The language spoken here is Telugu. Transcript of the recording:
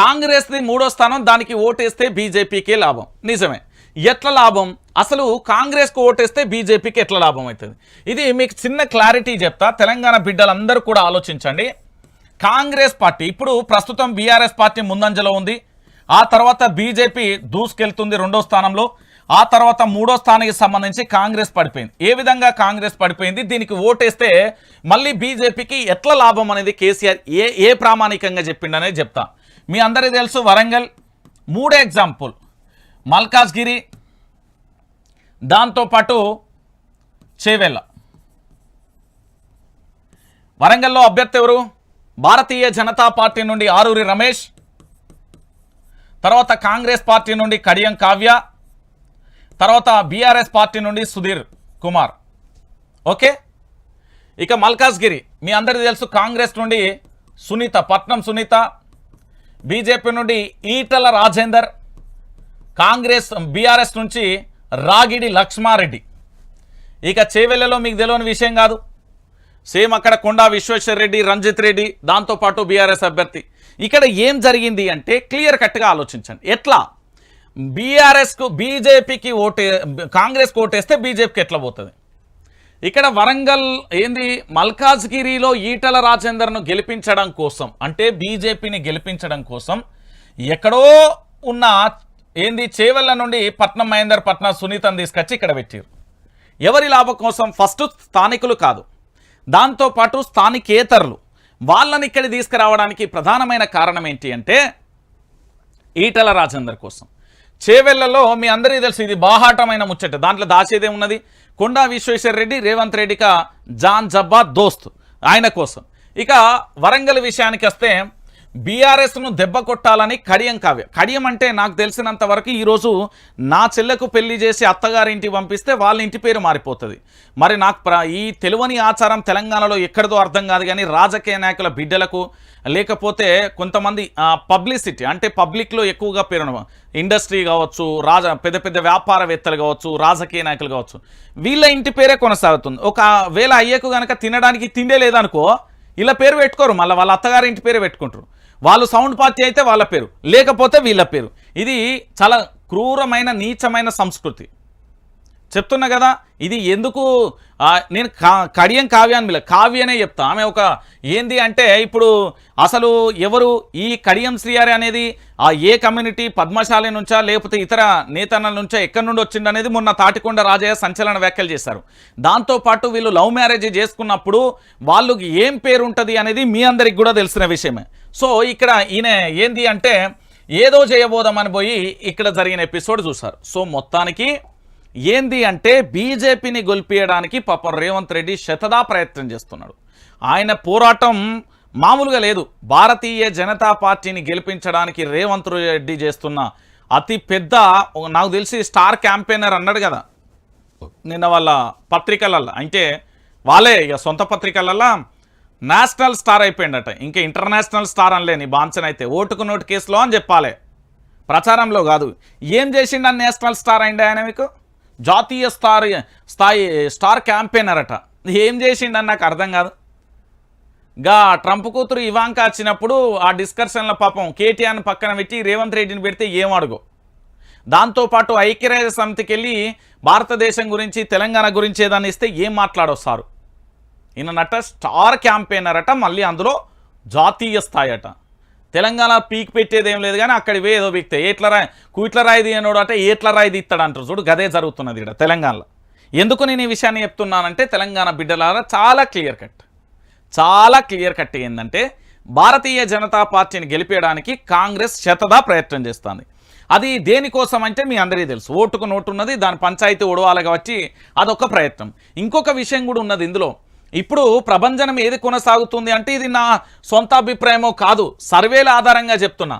కాంగ్రెస్ది మూడో స్థానం దానికి ఓటేస్తే బీజేపీకే లాభం. నిజమే. ఎట్లా లాభం? అసలు కాంగ్రెస్కు ఓటేస్తే బీజేపీకి ఎట్లా లాభం అవుతుంది? ఇది మీకు చిన్న క్లారిటీ చెప్తా. తెలంగాణ బిడ్డలందరూ కూడా ఆలోచించండి. కాంగ్రెస్ పార్టీ ఇప్పుడు ప్రస్తుతం బీఆర్ఎస్ పార్టీ ముందంజలో ఉంది. ఆ తర్వాత బీజేపీ దూసుకెళ్తుంది రెండో స్థానంలో. ఆ తర్వాత మూడో స్థానానికి సంబంధించి కాంగ్రెస్ పడిపోయింది. ఏ విధంగా కాంగ్రెస్ పడిపోయింది? దీనికి ఓటేస్తే మళ్ళీ బీజేపీకి ఎట్లా లాభం అనేది కేసీఆర్ ఏ ఏ ప్రామాణికంగా చెప్పిండనేది చెప్తా. మీ అందరికీ తెలుసు వరంగల్. మూడే ఎగ్జాంపుల్ మల్కాజ్గిరి దాంతోపాటు చేవెళ్ళ. వరంగల్లో అభ్యర్థి ఎవరు? భారతీయ జనతా పార్టీ నుండి ఆరూరి రమేష్. తర్వాత కాంగ్రెస్ పార్టీ నుండి కడియం కావ్య. తర్వాత బీఆర్ఎస్ పార్టీ నుండి సుధీర్ కుమార్. ఓకే? ఇక మల్కాజ్గిరి మీ అందరికీ తెలుసు కాంగ్రెస్ నుండి సునీత పట్నం సునీత. బీజేపీ నుండి ఈటల రాజేందర్ కాంగ్రెస్ బీఆర్ఎస్ నుంచి రాగిడి లక్ష్మారెడ్డి. ఇక చేవెళ్ళలో మీకు తెలియని విషయం కాదు. సేమ్ అక్కడ కొండా విశ్వేశ్వర్ రెడ్డి రంజిత్ రెడ్డి దాంతోపాటు బీఆర్ఎస్ అభ్యర్థి. ఇక్కడ ఏం జరిగింది అంటే క్లియర్ కట్గా ఆలోచించండి. ఎట్లా? బీఆర్ఎస్కు బీజేపీకి ఓటే కాంగ్రెస్కి ఓటేస్తే బీజేపీకి ఎట్లా పోతుంది? ఇక్కడ వరంగల్ ఏంది మల్కాజ్గిరిలో ఈటల రాజేందర్ను గెలిపించడం కోసం అంటే బీజేపీని గెలిపించడం కోసం ఎక్కడో ఉన్న ఏంది చేవెళ్ళ నుండి పట్నం మహేందర్ పట్నం సునీతను తీసుకొచ్చి ఇక్కడ పెట్టారు. ఎవరి లాభం కోసం? ఫస్ట్ స్థానికులు కాదు. దాంతోపాటు స్థానికేతరులు. వాళ్ళని ఇక్కడ తీసుకురావడానికి ప్రధానమైన కారణం ఏంటి అంటే ఈటల రాజేందర్ కోసం. చేవెళ్ళలో మీ అందరికీ తెలుసు ఇది బాహాటమైన ముచ్చట. దాంట్లో దాచేదే ఉన్నది కొండా విశ్వేశ్వర రెడ్డి రేవంత్ రెడ్డిక జాన్ జబ్బా దోస్త్ ఆయన కోసం. ఇక వరంగల్ విషయానికి వస్తే బీఆర్ఎస్ను దెబ్బ కొట్టాలని కడియం కావ్య. కడియం అంటే నాకు తెలిసినంత వరకు ఈరోజు నా చెల్లెకు పెళ్ళి చేసి అత్తగారింటికి పంపిస్తే వాళ్ళ ఇంటి పేరు మారిపోతుంది. మరి నాకు ప్ర- ఈ తెలువని ఆచారం తెలంగాణలో ఎక్కడిదో అర్థం కాదు కానీ రాజకీయ నాయకుల బిడ్డలకు లేకపోతే కొంతమంది పబ్లిసిటీ అంటే పబ్లిక్లో ఎక్కువగా పేరు ఇండస్ట్రీ కావచ్చు రాజ పెద్ద పెద్ద వ్యాపారవేత్తలు కావచ్చు రాజకీయ నాయకులు కావచ్చు. వీళ్ళ ఇంటి పేరే కొనసాగుతుంది. ఒక వేళ అయ్యకు కనుక తినడానికి తిండే లేదనుకో ఇలా పేరు పెట్టుకోరు మళ్ళీ వాళ్ళ అత్తగారి ఇంటి పేరు పెట్టుకుంటారు. వాళ్ళు సౌండ్ పార్టీ అయితే వాళ్ళ పేరు లేకపోతే వీళ్ళ పేరు. ఇది చాలా క్రూరమైన నీచమైన సంస్కృతి. చెప్తున్నా కదా ఇది ఎందుకు నేను కా కడియం కావ్య అని పిల్ల కావ్యనే చెప్తా. ఆమె ఒక ఏంది అంటే ఇప్పుడు అసలు ఎవరు ఈ కడియం శ్రీయారి అనేది ఆ ఏ కమ్యూనిటీ పద్మశాలి నుంచా లేకపోతే ఇతర నేతన్నల నుంచా ఎక్కడి నుండి వచ్చింది అనేది మొన్న తాటికొండ రాజయ్య సంచలన వ్యాఖ్యలు చేశారు. దాంతోపాటు వీళ్ళు లవ్ మ్యారేజ్ చేసుకున్నప్పుడు వాళ్ళకి ఏం పేరు ఉంటుంది అనేది మీ అందరికి కూడా తెలిసిన విషయమే. సో ఇక్కడ ఈయన ఏంది అంటే ఏదో చేయబోదామని పోయి ఇక్కడ జరిగిన ఎపిసోడ్ చూశారు. సో మొత్తానికి ఏంది అంటే బీజేపీని గొల్పియడానికి పాపం రేవంత్ రెడ్డి శతదా ప్రయత్నం చేస్తున్నాడు. ఆయన పోరాటం మామూలుగా లేదు. భారతీయ జనతా పార్టీని గెలిపించడానికి రేవంత్ రెడ్డి చేస్తున్న అతి పెద్ద నాకు తెలిసి స్టార్ క్యాంపెయినర్ అన్నాడు కదా. నిన్న వాళ్ళ పత్రికలల్లో అంటే వాళ్ళే ఇక సొంత పత్రికలల్లో నేషనల్ స్టార్ అయిపోయిందట ఇంకా ఇంటర్నేషనల్ స్టార్ అనలేని బాన్సన్ అయితే ఓటుకు నోటు కేసులో అని చెప్పాలి. ప్రచారంలో కాదు. ఏం చేసిండు ఆ నేషనల్ స్టార్ అయింది ఆయన మీకు? జాతీయ స్టార్ స్థాయి స్టార్ క్యాంపెయినర్ అట ఏం చేసిండని నాకు అర్థం కాదు. గా ట్రంప్ కూతురు ఇవాంక వచ్చినప్పుడు ఆ డిస్కషన్ల పాపం కేటీఆర్ని పక్కన పెట్టి రేవంత్ రెడ్డిని పెడితే ఏం అడుగు? దాంతోపాటు ఐక్యరాజ్య సమితికి వెళ్ళి భారతదేశం గురించి తెలంగాణ గురించి ఏదైనా ఇస్తే ఏం మాట్లాడొస్తారు ఈయనట స్టార్ క్యాంపెయినర్ అట మళ్ళీ అందులో జాతీయ స్థాయి అట. తెలంగాణ పీక్ పెట్టేది ఏం లేదు కానీ అక్కడ ఏదో పీక్తే ఏట్ల రాయి కుట్ల రాయి తీయనోడు అంటే ఎట్ల రాయి తీస్తాడు అంటారు చూడు గదే జరుగుతున్నది ఇక్కడ తెలంగాణలో. ఎందుకు నేను ఈ విషయాన్ని చెప్తున్నానంటే తెలంగాణ బిడ్డలారా చాలా క్లియర్ కట్. చాలా క్లియర్ కట్ ఏంటంటే భారతీయ జనతా పార్టీని గెలిపేయడానికి కాంగ్రెస్ శతదా ప్రయత్నం చేస్తుంది. అది దేనికోసం అంటే మీ అందరికీ తెలుసు ఓటుకు నోటు ఉన్నది దాని పంచాయతీ ఒడవాలి కాబట్టి అదొక ప్రయత్నం. ఇంకొక విషయం కూడా ఉన్నది ఇందులో. ఇప్పుడు ప్రభంజనం ఏది కొనసాగుతుంది అంటే ఇది నా సొంత అభిప్రాయమో కాదు సర్వేల ఆధారంగా చెప్తున్నా.